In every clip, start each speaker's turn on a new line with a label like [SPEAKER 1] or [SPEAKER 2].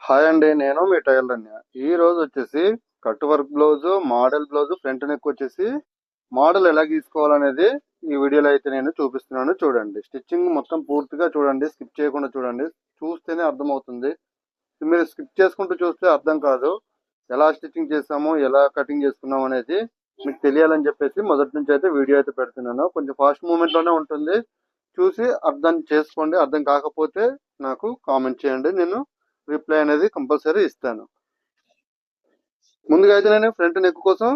[SPEAKER 1] Hi అండి నేను మీ tailor అన్య ఈ రోజు వచ్చేసి cut work blouse model blouse front neck వచ్చేసి మోడల్ ఎలా గీసుకోవాలనేది ఈ వీడియోలో అయితే నేను చూపిస్తున్నాను. చూడండి స్టిచ్చింగ్ మొత్తం పూర్తిగా చూడండి స్కిప్ చేయకుండా చూడండి. చూస్తేనే అర్థమవుతుంది. మీరు స్కిప్ చేసుకుంటూ చూస్తే అర్థం కాదు. ఎలా స్టిచ్చింగ్ చేసాము ఎలా కటింగ్ చేసుకున్నాము అనేది మీకు తెలియాలని చెప్పేసి మొదటి నుంచి అయితే వీడియో అయితే పెడుతున్నాను. కొంచెం ఫాస్ట్ మూమెంట్లోనే ఉంటుంది. చూసి అర్థం చేసుకోండి. అర్థం కాకపోతే నాకు కామెంట్ చేయండి. నేను రిప్లై అనేది కంపల్సరీ ఇస్తాను. ముందుగా అయితే నేను ఫ్రంట్ నెక్ కోసం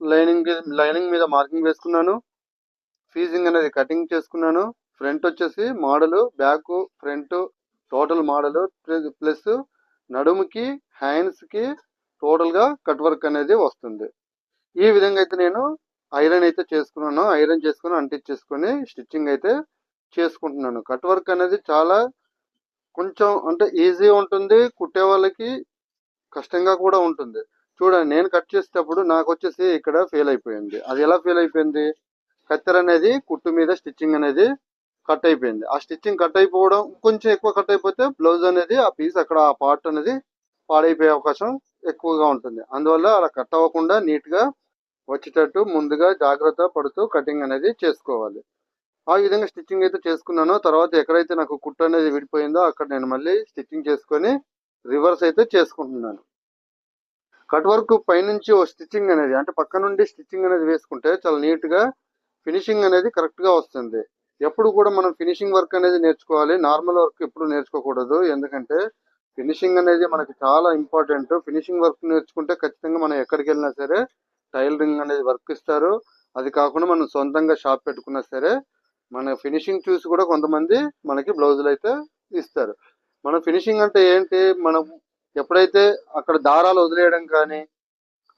[SPEAKER 1] లైనింగ్ లైనింగ్ మీద మార్కింగ్ వేసుకున్నాను. ఫీజింగ్ అనేది కటింగ్ చేసుకున్నాను. ఫ్రంట్ వచ్చేసి model back front total model plus నడుముకి హ్యాండ్స్కి టోటల్గా కట్ వర్క్ అనేది వస్తుంది. ఈ విధంగా అయితే నేను ఐరన్ అయితే చేసుకున్నాను. ఐరన్ చేసుకుని అంటించేసుకొని స్టిచ్చింగ్ అయితే చేసుకుంటున్నాను. కట్ వర్క్ అనేది చాలా కొంచెం అంటే ఈజీ ఉంటుంది కుట్టే వాళ్ళకి కష్టంగా కూడా ఉంటుంది. చూడండి నేను కట్ చేసేటప్పుడు నాకు వచ్చేసి ఇక్కడ ఫెయిల్ అయిపోయింది. అది ఎలా ఫెయిల్ అయిపోయింది? కత్తెర అనేది కుట్టు మీద స్టిచ్చింగ్ అనేది కట్ అయిపోయింది. ఆ స్టిచ్చింగ్ కట్ అయిపోవడం కొంచెం ఎక్కువ కట్ అయిపోతే బ్లౌజ్ అనేది ఆ పీస్ అక్కడ ఆ పార్ట్ అనేది పాడైపోయే అవకాశం ఎక్కువగా ఉంటుంది. అందువల్ల అలా కట్ అవ్వకుండా నీట్గా వచ్చేటట్టు ముందుగా జాగ్రత్త పడుతూ కటింగ్ అనేది చేసుకోవాలి. ఆ విధంగా స్టిచ్చింగ్ అయితే చేసుకున్నాను. తర్వాత ఎక్కడైతే నాకు కుట్టు అనేది విడిపోయిందో అక్కడ నేను మళ్ళీ స్టిచ్చింగ్ చేసుకొని రివర్స్ అయితే చేసుకుంటున్నాను. కట్ వర్క్ పైనుంచి ఓ స్టిచ్చింగ్ అనేది అంటే పక్క నుండి స్టిచ్చింగ్ అనేది వేసుకుంటే చాలా నీట్గా ఫినిషింగ్ అనేది కరెక్ట్గా వస్తుంది. ఎప్పుడు కూడా మనం ఫినిషింగ్ వర్క్ అనేది నేర్చుకోవాలి. నార్మల్ వర్క్ ఎప్పుడు నేర్చుకోకూడదు. ఎందుకంటే ఫినిషింగ్ అనేది మనకి చాలా ఇంపార్టెంట్. ఫినిషింగ్ వర్క్ నేర్చుకుంటే ఖచ్చితంగా మనం ఎక్కడికి వెళ్ళినా సరే టైలరింగ్ అనేది వర్క్ ఇస్తారు. అది కాకుండా మనం సొంతంగా షాప్ పెట్టుకున్నా సరే మన ఫినిషింగ్ చూసి కూడా కొంతమంది మనకి బ్లౌజులు అయితే ఇస్తారు. మన ఫినిషింగ్ అంటే ఏంటి? మనం ఎప్పుడైతే అక్కడ దారాలు వదిలేయడం కానీ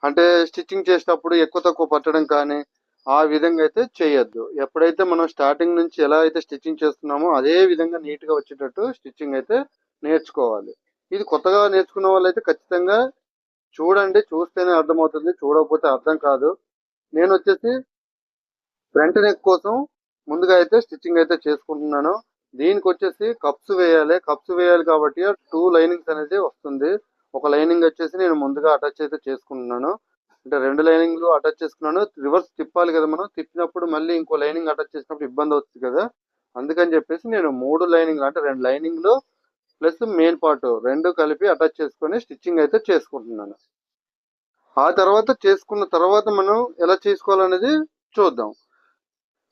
[SPEAKER 1] అంటే స్టిచ్చింగ్ చేసేటప్పుడు ఎక్కువ తక్కువ పట్టడం కానీ ఆ విధంగా అయితే చేయొద్దు. ఎప్పుడైతే మనం స్టార్టింగ్ నుంచి ఎలా అయితే స్టిచ్చింగ్ చేస్తున్నామో అదే విధంగా నీట్గా వచ్చేటట్టు స్టిచ్చింగ్ అయితే నేర్చుకోవాలి. ఇది కొత్తగా నేర్చుకున్న వాళ్ళైతే ఖచ్చితంగా చూడండి చూస్తేనే అర్థమవుతుంది చూడకపోతే అర్థం కాదు. నేను వచ్చేసి ఫ్రంట్ నెక్ కోసం ముందుగా అయితే స్టిచ్చింగ్ అయితే చేసుకుంటున్నాను. దీనికి వచ్చేసి కప్స్ వేయాలి. కప్స్ వేయాలి కాబట్టి టూ లైనింగ్స్ అనేది వస్తుంది. ఒక లైనింగ్ వచ్చేసి నేను ముందుగా అటాచ్ అయితే చేసుకుంటున్నాను. అంటే రెండు లైనింగ్లు అటాచ్ చేసుకున్నాను. రివర్స్ తిప్పాలి కదా మనం. తిప్పినప్పుడు మళ్ళీ ఇంకో లైనింగ్ అటాచ్ చేసినప్పుడు ఇబ్బంది అవుతుంది కదా. అందుకని చెప్పేసి నేను మూడు లైనింగ్ అంటే రెండు లైనింగ్లు ప్లస్ మెయిన్ పార్ట్ రెండు కలిపి అటాచ్ చేసుకొని స్టిచ్చింగ్ అయితే చేసుకుంటున్నాను. ఆ తర్వాత చేసుకున్న తర్వాత మనం ఎలా చేసుకోవాలనేది చూద్దాం.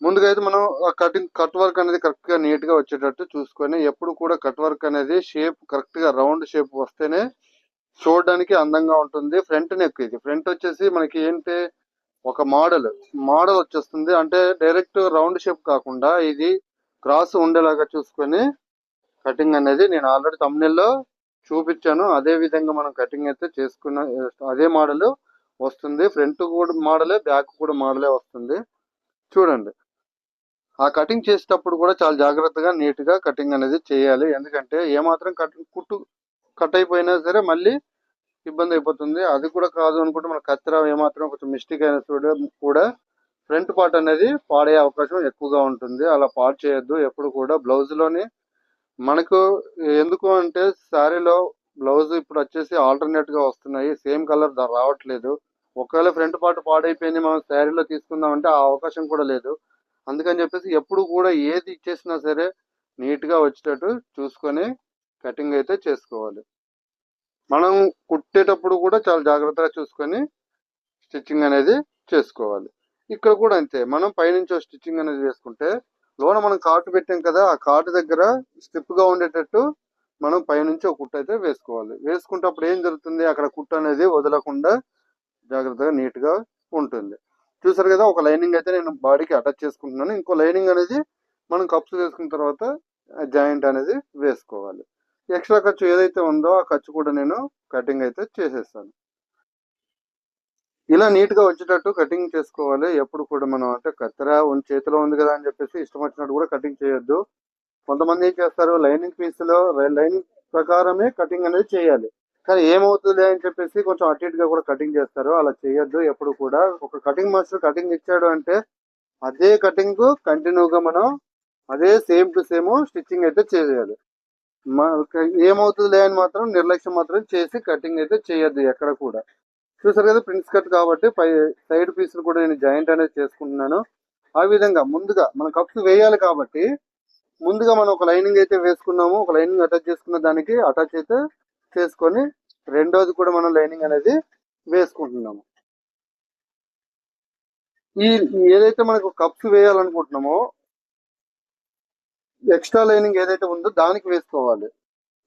[SPEAKER 1] ముందుగా అయితే మనం కటింగ్ కట్ వర్క్ అనేది కరెక్ట్గా నీట్గా వచ్చేటట్టు చూసుకొని ఎప్పుడు కూడా కట్ వర్క్ అనేది షేప్ కరెక్ట్గా రౌండ్ షేప్ వస్తేనే చూడడానికి అందంగా ఉంటుంది. ఫ్రంట్ నెక్ ఇది. ఫ్రంట్ వచ్చేసి మనకి ఏంటి? ఒక మోడల్. మోడల్ వచ్చేస్తుంది. అంటే డైరెక్ట్ రౌండ్ షేప్ కాకుండా ఇది క్రాస్ ఉండేలాగా చూసుకొని కటింగ్ అనేది నేను ఆల్రెడీ తమ్నెల్లో చూపించాను. అదే విధంగా మనం కటింగ్ అయితే చేసుకున్న అదే మోడల్ వస్తుంది. ఫ్రంట్ కూడా మోడలే బ్యాక్ కూడా మోడలే వస్తుంది. చూడండి. ఆ కటింగ్ చేసేటప్పుడు కూడా చాలా జాగ్రత్తగా నీట్గా కటింగ్ అనేది చేయాలి. ఎందుకంటే ఏమాత్రం కట్ కుట్టు కట్ అయిపోయినా సరే మళ్ళీ ఇబ్బంది అయిపోతుంది. అది కూడా కాదు అనుకుంటే మన కత్తెర ఏమాత్రం కొంచెం మిస్టేక్ అయినా కూడా ఫ్రంట్ పార్ట్ అనేది పాడే అవకాశం ఎక్కువగా ఉంటుంది. అలా పాడు చేయొద్దు. ఎప్పుడు కూడా బ్లౌజ్లోని మనకు ఎందుకు అంటే శారీలో బ్లౌజ్ ఇప్పుడు వచ్చేసి ఆల్టర్నేట్గా వస్తున్నాయి. సేమ్ కలర్ రావట్లేదు. ఒకవేళ ఫ్రంట్ పార్ట్ పాడైపోయింది మనం శారీలో తీసుకుందాం అంటే ఆ అవకాశం కూడా లేదు. అందుకని చెప్పేసి ఎప్పుడు కూడా ఏది ఇచ్చేసినా సరే నీట్గా వచ్చేటట్టు చూసుకొని కటింగ్ అయితే చేసుకోవాలి. మనం కుట్టేటప్పుడు కూడా చాలా జాగ్రత్తగా చూసుకొని స్టిచ్చింగ్ అనేది చేసుకోవాలి. ఇక్కడ కూడా అంతే మనం పైనుంచి స్టిచ్చింగ్ అనేది చేసుకుంటే లోన మనం కాటు పెట్టాం కదా ఆ కాటు దగ్గర స్టిప్గా ఉండేటట్టు మనం పైనుంచి ఒక కుట్టు అయితే వేసుకోవాలి. వేసుకుంటప్పుడు ఏం జరుగుతుంది? అక్కడ కుట్టు అనేది వదలకుండా జాగ్రత్తగా నీట్గా ఉంటుంది. చూసారు కదా ఒక లైనింగ్ అయితే నేను బాడీకి అటాచ్ చేసుకుంటున్నాను. ఇంకో లైనింగ్ అనేది మనం కప్స్ వేసుకున్న తర్వాత జాయింట్ అనేది వేసుకోవాలి. ఎక్స్ట్రా ఖర్చు ఏదైతే ఉందో ఆ ఖర్చు కూడా నేను కటింగ్ అయితే చేసేస్తాను. ఇలా నీట్గా వచ్చేటట్టు కటింగ్ చేసుకోవాలి. ఎప్పుడు కూడా మనం అంటే కత్తెర చేతిలో ఉంది కదా అని చెప్పేసి ఇష్టం వచ్చినట్టు కూడా కటింగ్ చేయొద్దు. కొంతమంది ఏం చేస్తారు లైనింగ్ పీస్లో లైనింగ్ ప్రకారమే కటింగ్ అనేది చేయాలి. కానీ ఏమవుతుంది అని చెప్పేసి కొంచెం అటు ఇటుగా కూడా కటింగ్ చేస్తారు. అలా చేయొద్దు. ఎప్పుడు కూడా ఒక కటింగ్ మాస్టర్ కటింగ్ ఇచ్చాడు అంటే అదే కటింగ్ కంటిన్యూగా మనం అదే సేమ్ టు సేమ్ స్టిచ్చింగ్ అయితే చేయాలి మా- అని మాత్రం నిర్లక్ష్యం మాత్రం చేసి కటింగ్ అయితే చేయొద్దు ఎక్కడ కూడా. చూసారు కదా ప్రిన్స్ కట్ కాబట్టి పై సైడ్ పీసులు కూడా నేను జాయింట్ అనేది చేసుకుంటున్నాను. ఆ విధంగా ముందుగా మన కప్స్ వేయాలి కాబట్టి ముందుగా మనం ఒక లైనింగ్ అయితే వేసుకున్నాము. ఒక లైనింగ్ అటాచ్ చేసుకున్న దానికి అటాచ్ అయితే చేసుకొని రెండోది కూడా మనం లైనింగ్ అనేది వేసుకుంటున్నాము. ఈ ఏదైతే మనకు కప్స్ వేయాలనుకుంటున్నామో ఎక్స్ట్రా లైనింగ్ ఏదైతే ఉందో దానికి వేసుకోవాలి.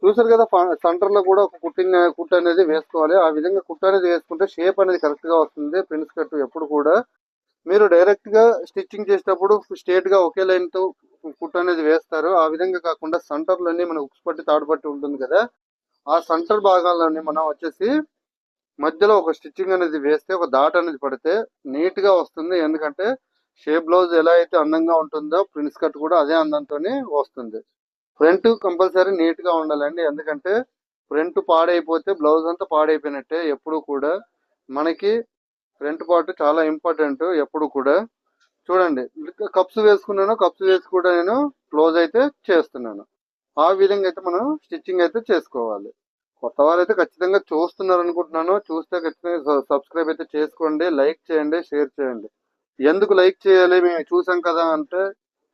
[SPEAKER 1] చూసారు కదా సెంటర్లో కూడా ఒక కుట్టింగ్ కుట్ అనేది వేసుకోవాలి. ఆ విధంగా కుట్ అనేది వేసుకుంటే షేప్ అనేది కరెక్ట్గా వస్తుంది ప్రిన్స్ కట్ ఎప్పుడు కూడా. మీరు డైరెక్ట్గా స్టిచ్చింగ్ చేసేటప్పుడు స్ట్రేట్గా ఒకే లైన్తో కుట్ అనేది వేస్తారు. ఆ విధంగా కాకుండా సెంటర్లోని మన ఉక్స్ పట్టి తాడుపట్టి ఉంటుంది కదా ఆ సెంటర్ భాగాల్లోని మనం వచ్చేసి మధ్యలో ఒక స్టిచ్చింగ్ అనేది వేస్తే ఒక దాట్ అనేది పడితే నీట్గా వస్తుంది. ఎందుకంటే షేప్ బ్లౌజ్ ఎలా అయితే అందంగా ఉంటుందో ప్రిన్స్ కట్ కూడా అదే అందంతో వస్తుంది. ఫ్రంట్ కంపల్సరీ నీట్గా ఉండాలండి. ఎందుకంటే ఫ్రంట్ పాడైపోతే బ్లౌజ్ అంతా పాడైపోయినట్టే ఎప్పుడు కూడా. మనకి ఫ్రంట్ పార్ట్ చాలా ఇంపార్టెంట్ ఎప్పుడు కూడా. చూడండి కప్స్ వేసుకున్నాను కప్స్ వేసి కూడా నేను క్లోజ్ అయితే చేస్తున్నాను. ఆ విధంగా అయితే మనం స్టిచ్చింగ్ అయితే చేసుకోవాలి. కొత్త వారు అయితే ఖచ్చితంగా చూస్తున్నారు అనుకుంటున్నాను చూస్తే ఖచ్చితంగా సబ్స్క్రైబ్ అయితే చేసుకోండి లైక్ చేయండి షేర్ చేయండి. ఎందుకు లైక్ చేయాలి? మేము చూసాం కదా అంటే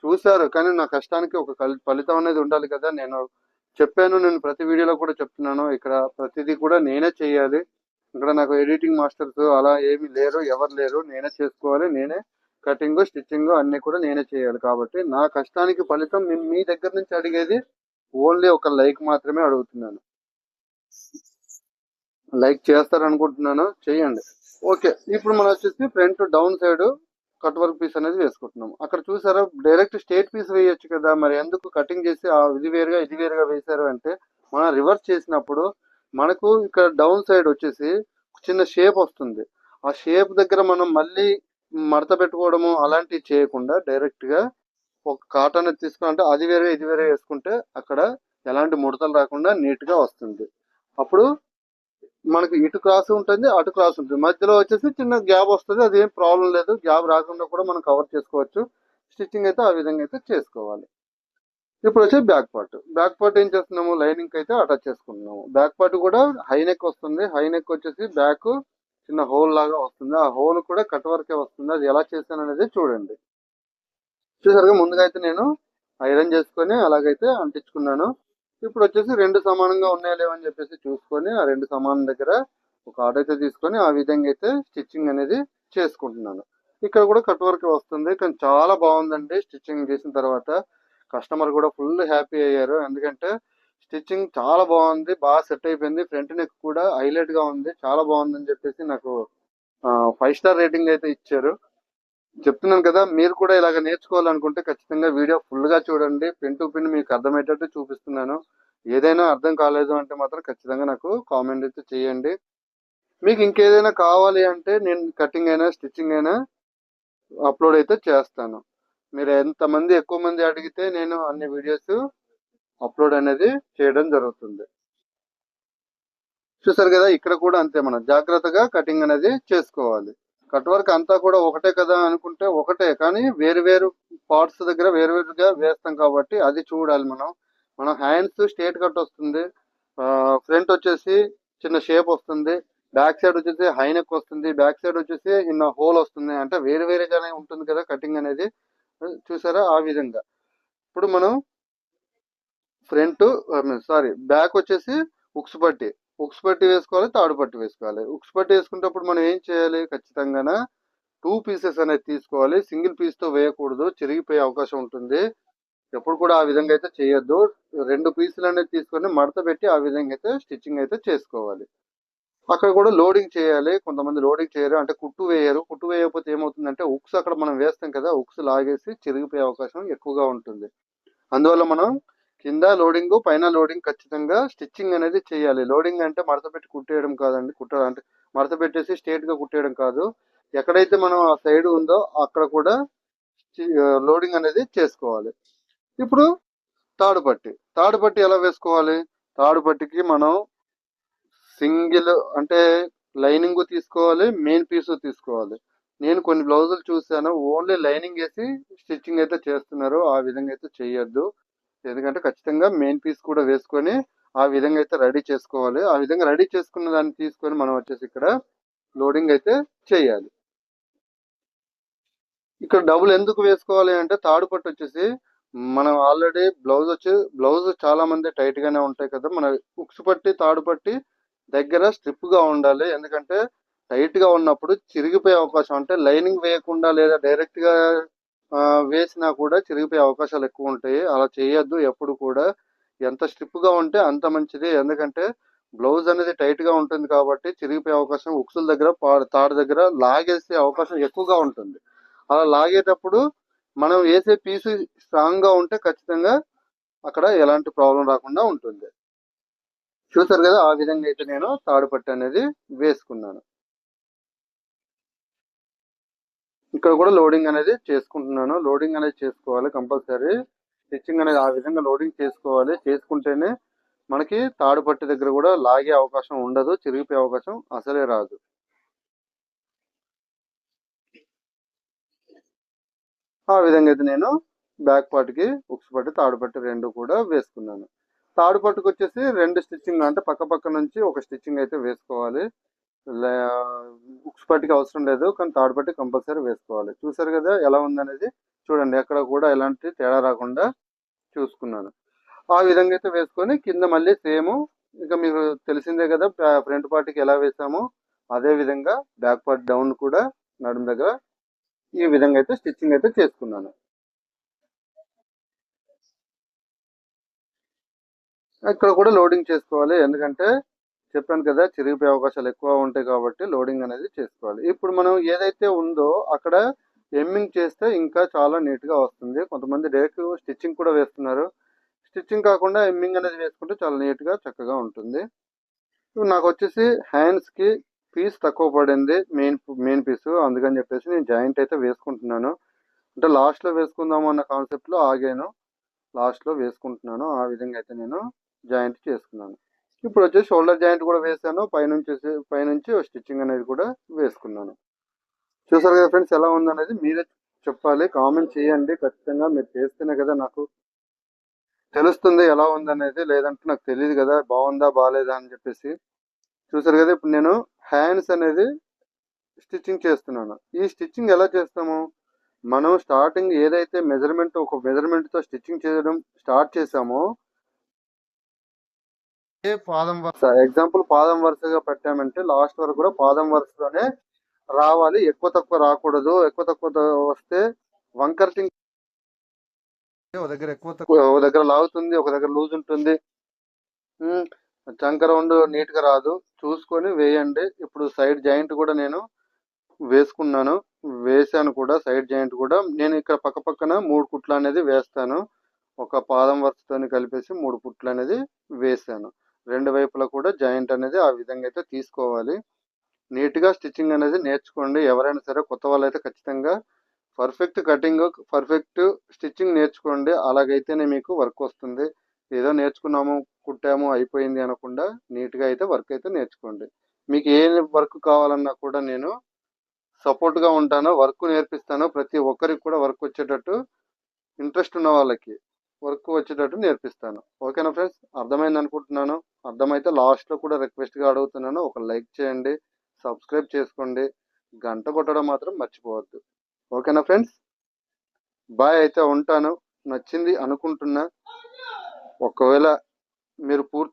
[SPEAKER 1] చూశారు. కానీ నా కష్టానికి ఒక కల్- ఫలితం అనేది ఉండాలి కదా. నేను చెప్పాను నేను ప్రతి వీడియోలో కూడా చెప్తున్నాను. ఇక్కడ ప్రతిదీ కూడా నేనే చేయాలి. ఇక్కడ నాకు ఎడిటింగ్ మాస్టర్స్ అలా ఏమి లేరు ఎవరు లేరు. నేనే చేసుకోవాలి నేనే కటింగ్ స్టిచ్చింగ్ అన్ని కూడా నేనే చేయాలి. కాబట్టి నా కష్టానికి ఫలితం మీ దగ్గర నుంచి అడిగేది ఓన్లీ ఒక లైక్ మాత్రమే అడుగుతున్నాను. లైక్ చేస్తారనుకుంటున్నాను చేయండి. ఓకే ఇప్పుడు మనం వచ్చేసి front down side cut work piece అనేది వేసుకుంటున్నాం అక్కడ చూసారా డైరెక్ట్ స్టేట్ పీస్ వేయొచ్చు కదా మరి ఎందుకు కటింగ్ చేసి ఆ ఇది వేరుగా ఇది వేరుగా వేశారు అంటే మనం రివర్స్ చేసినప్పుడు మనకు ఇక్కడ డౌన్ సైడ్ వచ్చేసి చిన్న షేప్ వస్తుంది. ఆ షేప్ దగ్గర మనం మళ్ళీ మడత పెట్టుకోవడము అలాంటివి చేయకుండా డైరెక్ట్గా ఒక కాటన్ తీసుకుని అది వేరే ఇది వేరే వేసుకుంటే అక్కడ ఎలాంటి ముడతలు రాకుండా నీట్గా వస్తుంది. అప్పుడు మనకి ఇటు క్రాస్ ఉంటుంది అటు క్రాస్ ఉంటుంది. మధ్యలో వచ్చేసి చిన్న గ్యాప్ వస్తుంది అది ఏం ప్రాబ్లం లేదు. గ్యాప్ రాకుండా కూడా మనం కవర్ చేసుకోవచ్చు. స్టిచ్చింగ్ అయితే ఆ విధంగా అయితే చేసుకోవాలి. ఇప్పుడు వచ్చి బ్యాక్ పార్ట్ బ్యాక్ పార్ట్ ఏం చేస్తున్నాము? లైనింగ్ అయితే అటాచ్ చేసుకుంటున్నాము. బ్యాక్ పార్ట్ కూడా హై నెక్ వస్తుంది. హై నెక్ వచ్చేసి బ్యాక్ చిన్న హోల్ లాగా వస్తుంది. ఆ హోల్ కూడా కట్ వరకే వస్తుంది. అది ఎలా చేశాను అనేది చూడండి. చూసారుగా ముందుగా అయితే నేను ఐరన్ చేసుకొని అలాగైతే అంటించుకున్నాను. ఇప్పుడు వచ్చేసి రెండు సమానంగా ఉన్నాయా లేవని చెప్పేసి చూసుకొని ఆ రెండు సమానం దగ్గర ఒక ఆర్డర్ అయితే తీసుకొని ఆ విధంగా అయితే స్టిచ్చింగ్ అనేది చేసుకుంటున్నాను. ఇక్కడ కూడా కట్ వర్క్ వస్తుంది కానీ చాలా బాగుందండి స్టిచ్చింగ్ చేసిన తర్వాత. కస్టమర్ కూడా ఫుల్ హ్యాపీ అయ్యారు. ఎందుకంటే స్టిచ్చింగ్ చాలా బాగుంది బాగా సెట్ అయిపోయింది. ఫ్రంట్ నెక్ కూడా హైలైట్గా ఉంది చాలా బాగుందని చెప్పేసి నాకు ఫైవ్ స్టార్ రేటింగ్ అయితే ఇచ్చారు. చెప్తున్నాను కదా మీరు కూడా ఇలాగ నేర్చుకోవాలనుకుంటే ఖచ్చితంగా వీడియో ఫుల్గా చూడండి. పిన్ టు పిన్ మీకు అర్థమయ్యేటట్టు చూపిస్తున్నాను. ఏదైనా అర్థం కాలేదు అంటే మాత్రం ఖచ్చితంగా నాకు కామెంట్ అయితే చేయండి. మీకు ఇంకేదైనా కావాలి అంటే నేను కటింగ్ అయినా స్టిచ్చింగ్ అయినా అప్లోడ్ అయితే చేస్తాను. మీరు ఎంతమంది ఎక్కువ మంది అడిగితే నేను అన్ని వీడియోస్ అప్లోడ్ అనేది చేయడం జరుగుతుంది. చూసారు కదా ఇక్కడ కూడా అంతే మనం జాగ్రత్తగా కటింగ్ అనేది చేసుకోవాలి. కట్ వర్క్ అంతా కూడా ఒకటే కదా అనుకుంటే ఒకటే కానీ వేరు వేరు పార్ట్స్ దగ్గర వేరు వేరుగా వేస్తాం కాబట్టి అది చూడాలి మనం. మనం హ్యాండ్స్ స్ట్రేట్ కట్ వస్తుంది ఫ్రంట్ వచ్చేసి చిన్న షేప్ వస్తుంది బ్యాక్ సైడ్ వచ్చేసి హైనెక్ వస్తుంది బ్యాక్ సైడ్ వచ్చేసి ఇన్న హోల్ వస్తుంది. అంటే వేరు వేరేగానే ఉంటుంది కదా కటింగ్ అనేది. చూసారా ఆ విధంగా? ఇప్పుడు మనం ఫ్రంట్ సారీ బ్యాక్ వచ్చేసి ఉక్స్ పట్టి ఉక్స్ పట్టి వేసుకోవాలి తాడు పట్టి వేసుకోవాలి. ఉక్స్ పట్టి వేసుకునేటప్పుడు మనం ఏం చేయాలి? ఖచ్చితంగా టూ పీసెస్ అనేది తీసుకోవాలి. సింగిల్ పీస్తో వేయకూడదు. చిరిగిపోయే అవకాశం ఉంటుంది. ఎప్పుడు కూడా ఆ విధంగా అయితే చేయొద్దు. రెండు పీసులు అనేది తీసుకొని మడత పెట్టి ఆ విధంగా అయితే స్టిచ్చింగ్ అయితే చేసుకోవాలి. అక్కడ కూడా లోడింగ్ చేయాలి. కొంతమంది లోడింగ్ చేయరు. అంటే కుట్టు వేయరు. కుట్టు వేయకపోతే ఏమవుతుందంటే ఉక్స్ అక్కడ మనం వేస్తాం కదా ఉక్స్ లాగేసి చిరిగిపోయే అవకాశం ఎక్కువగా ఉంటుంది. అందువల్ల మనం కింద లోడింగ్ పైన లోడింగ్ ఖచ్చితంగా స్టిచ్చింగ్ అనేది చేయాలి. లోడింగ్ అంటే మడత పెట్టి కుట్టేయడం కాదండి. కుట్ట అంటే మడత పెట్టేసి స్ట్రేట్గా కుట్టేయడం కాదు. ఎక్కడైతే మనం ఆ సైడ్ ఉందో అక్కడ కూడా లోడింగ్ అనేది చేసుకోవాలి. ఇప్పుడు తాడు పట్టి తాడు పట్టి ఎలా వేసుకోవాలి? తాడు పట్టికి మనం సింగిల్ అంటే లైనింగ్ తీసుకోవాలి మెయిన్ పీస్ తీసుకోవాలి. నేను కొన్ని బ్లౌజులు చూసాను ఓన్లీ లైనింగ్ వేసి స్టిచ్చింగ్ అయితే చేస్తున్నారు. ఆ విధంగా అయితే చేయొద్దు. ఎందుకంటే ఖచ్చితంగా మెయిన్ పీస్ కూడా వేసుకొని ఆ విధంగా అయితే రెడీ చేసుకోవాలి. ఆ విధంగా రెడీ చేసుకున్న దాన్ని తీసుకొని మనం వచ్చేసి ఇక్కడ లోడింగ్ అయితే చేయాలి. ఇక్కడ డబుల్ ఎందుకు వేసుకోవాలి అంటే తాడు పట్టు వచ్చేసి మనం ఆల్రెడీ బ్లౌజ్ వచ్చి బ్లౌజ్ చాలా మంది టైట్ గానే ఉంటాయి కదా మన ఉక్స్ పట్టి తాడు పట్టి దగ్గర స్ట్రిప్గా ఉండాలి. ఎందుకంటే టైట్గా ఉన్నప్పుడు చిరిగిపోయే అవకాశం అంటే లైనింగ్ వేయకుండా లేదా డైరెక్ట్గా వేసినా కూడా చిరిగిపోయే అవకాశాలు ఎక్కువ ఉంటాయి. అలా చేయొద్దు ఎప్పుడు కూడా. ఎంత స్ట్రిప్గా ఉంటే అంత మంచిది. ఎందుకంటే బ్లౌజ్ అనేది టైట్గా ఉంటుంది కాబట్టి చిరిగిపోయే అవకాశం ఉక్సుల దగ్గర తాడు దగ్గర లాగేసే అవకాశం ఎక్కువగా ఉంటుంది. అలా లాగేటప్పుడు మనం వేసే పీసు స్ట్రాంగ్గా ఉంటే ఖచ్చితంగా అక్కడ ఎలాంటి ప్రాబ్లం రాకుండా ఉంటుంది. చూసారు కదా ఆ విధంగా అయితే నేను తాడుపట్టి అనేది వేసుకున్నాను. ఇక్కడ కూడా లోడింగ్ అనేది చేసుకుంటున్నాను. లోడింగ్ అనేది చేసుకోవాలి కంపల్సరీ స్టిచ్చింగ్ అనేది ఆ విధంగా లోడింగ్ చేసుకోవాలి. చేసుకుంటేనే మనకి తాడు పట్టి దగ్గర కూడా లాగే అవకాశం ఉండదు. చిరిగిపోయే అవకాశం అసలే రాదు. ఆ విధంగా అయితే నేను బ్యాక్ పార్ట్కి ఉక్స్ పట్టి తాడు పట్టి రెండు కూడా వేసుకున్నాను. తాడు పట్టుకు వచ్చేసి రెండు స్టిచ్చింగ్ అంటే పక్క పక్క నుంచి ఒక స్టిచ్చింగ్ అయితే వేసుకోవాలి. ఉక్స్ పట్టికి అవసరం లేదు కానీ థర్డ్ పట్టి కంపల్సరీ వేసుకోవాలి. చూసారు కదా ఎలా ఉందనేది? చూడండి ఎక్కడ కూడా ఎలాంటి తేడా రాకుండా చూసుకున్నాను. ఆ విధంగా అయితే వేసుకొని కింద మళ్ళీ సేమ్ ఇంకా మీకు తెలిసిందే కదా ఫ్రంట్ పార్టీకి ఎలా వేసామో అదే విధంగా బ్యాక్ పార్ట్ డౌన్ కూడా నడుము దగ్గర ఈ విధంగా అయితే స్టిచ్చింగ్ అయితే చేసుకున్నాను. ఇక్కడ కూడా లోడింగ్ చేసుకోవాలి ఎందుకంటే చెప్పాను కదా చిరిగిపోయే అవకాశాలు ఎక్కువ ఉంటాయి కాబట్టి లోడింగ్ అనేది చేసుకోవాలి. ఇప్పుడు మనం ఏదైతే ఉందో అక్కడ ఎమ్మింగ్ చేస్తే ఇంకా చాలా నీట్గా వస్తుంది. కొంతమంది డైరెక్ట్ స్టిచ్చింగ్ కూడా వేస్తున్నారు. స్టిచ్చింగ్ కాకుండా ఎమ్మింగ్ అనేది వేసుకుంటే చాలా నీట్గా చక్కగా ఉంటుంది. నాకు వచ్చేసి హ్యాండ్స్కి పీస్ తక్కువ పడింది మెయిన్ మెయిన్ పీస్ అందుకని చెప్పేసి నేను జాయింట్ అయితే వేసుకుంటున్నాను. అంటే లాస్ట్లో వేసుకుందాము అన్న కాన్సెప్ట్లో ఆగాను. లాస్ట్లో వేసుకుంటున్నాను. ఆ విధంగా అయితే నేను జాయింట్ చేసుకున్నాను. ఇప్పుడు వచ్చేసి షోల్డర్ జాయింట్ కూడా వేసాను. పైనుంచి పైనుంచి స్టిచ్చింగ్ అనేది కూడా వేసుకున్నాను. చూసారు కదా ఫ్రెండ్స్ ఎలా ఉందనేది మీరే చెప్పాలి. కామెంట్ చేయండి. ఖచ్చితంగా మీరు చేస్తేనే కదా నాకు తెలుస్తుంది ఎలా ఉందనేది. లేదంటే నాకు తెలియదు కదా బాగుందా బాగాలేదా అని చెప్పేసి. చూసారు కదా ఇప్పుడు నేను హ్యాండ్స్ అనేది స్టిచ్చింగ్ చేస్తున్నాను. ఈ స్టిచ్చింగ్ ఎలా చేస్తాము? మనం స్టార్టింగ్ ఏదైతే మెజర్మెంట్ ఒక మెజర్మెంట్తో స్టిచ్చింగ్ చేయడం స్టార్ట్ చేసామో పాదం వరుస ఎగ్జాంపుల్ పాదం వరుసగా పెట్టామంటే లాస్ట్ వరకు కూడా పాదం వరుసలోనే రావాలి. ఎక్కువ తక్కువ రాకూడదు. ఎక్కువ తక్కువ వస్తే వంకర్టింగ్ ఒక దగ్గర ఎక్కువ తక్కువ ఒక దగ్గర లాగుతుంది ఒక దగ్గర లూజ్ ఉంటుంది. చంకర ఉండు నీట్గా రాదు. చూసుకొని వేయండి. ఇప్పుడు సైడ్ జాయింట్ కూడా నేను వేసుకున్నాను. వేసాను కూడా. సైడ్ జాయింట్ కూడా. నేను ఇక్కడ పక్క పక్కన మూడు కుట్లు అనేది వేస్తాను. ఒక పాదం వరుసతో కలిపేసి మూడు కుట్లు అనేది వేసాను. రెండు వైపులా కూడా జాయింట్ అనేది ఆ విధంగా అయితే తీసుకోవాలి. నీట్గా స్టిచ్చింగ్ అనేది నేర్చుకోండి. ఎవరైనా సరే కొత్త వాళ్ళు అయితే ఖచ్చితంగా పర్ఫెక్ట్ కటింగ్ పర్ఫెక్ట్ స్టిచ్చింగ్ నేర్చుకోండి. అలాగైతేనే మీకు వర్క్ వస్తుంది. ఏదో నేర్చుకున్నాము కుట్టాము అయిపోయింది అనకుండా నీట్గా అయితే వర్క్ అయితే నేర్చుకోండి. మీకు ఏ వర్క్ కావాలన్నా కూడా నేను సపోర్ట్గా ఉంటాను వర్క్ నేర్పిస్తాను. ప్రతి ఒక్కరికి కూడా వర్క్ వచ్చేటట్టు ఇంట్రెస్ట్ ఉన్న వాళ్ళకి. వర్క్ వచ్చేటట్టు నేర్పిస్తాను. ఓకేనా ఫ్రెండ్స్? అర్థమైంది అనుకుంటున్నాను. అర్థమైతే లాస్ట్లో కూడా రిక్వెస్ట్గా అడుగుతున్నాను. ఒక లైక్ చేయండి సబ్స్క్రైబ్ చేసుకోండి. గంట కొట్టడం మాత్రం మర్చిపోవద్దు. ఓకేనా ఫ్రెండ్స్? బాయ్ అయితే ఉంటాను. నచ్చింది అనుకుంటున్నా. ఒకవేళ మీరు పూర్తి